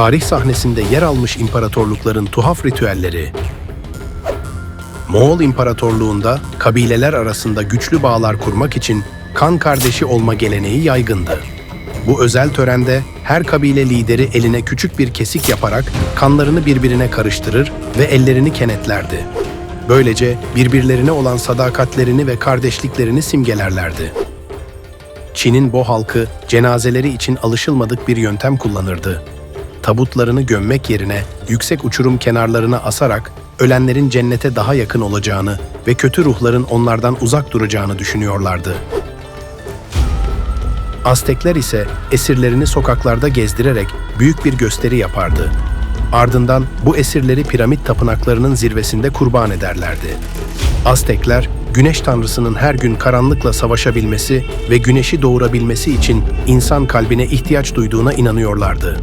tarih sahnesinde yer almış imparatorlukların tuhaf ritüelleri. Moğol İmparatorluğunda kabileler arasında güçlü bağlar kurmak için kan kardeşi olma geleneği yaygındı. Bu özel törende her kabile lideri eline küçük bir kesik yaparak kanlarını birbirine karıştırır ve ellerini kenetlerdi. Böylece birbirlerine olan sadakatlerini ve kardeşliklerini simgelerlerdi. Çin'in Bo halkı cenazeleri için alışılmadık bir yöntem kullanırdı. Tabutlarını gömmek yerine yüksek uçurum kenarlarına asarak ölenlerin cennete daha yakın olacağını ve kötü ruhların onlardan uzak duracağını düşünüyorlardı. Aztekler ise esirlerini sokaklarda gezdirerek büyük bir gösteri yapardı. Ardından bu esirleri piramit tapınaklarının zirvesinde kurban ederlerdi. Aztekler, güneş tanrısının her gün karanlıkla savaşabilmesi ve güneşi doğurabilmesi için insan kalbine ihtiyaç duyduğuna inanıyorlardı.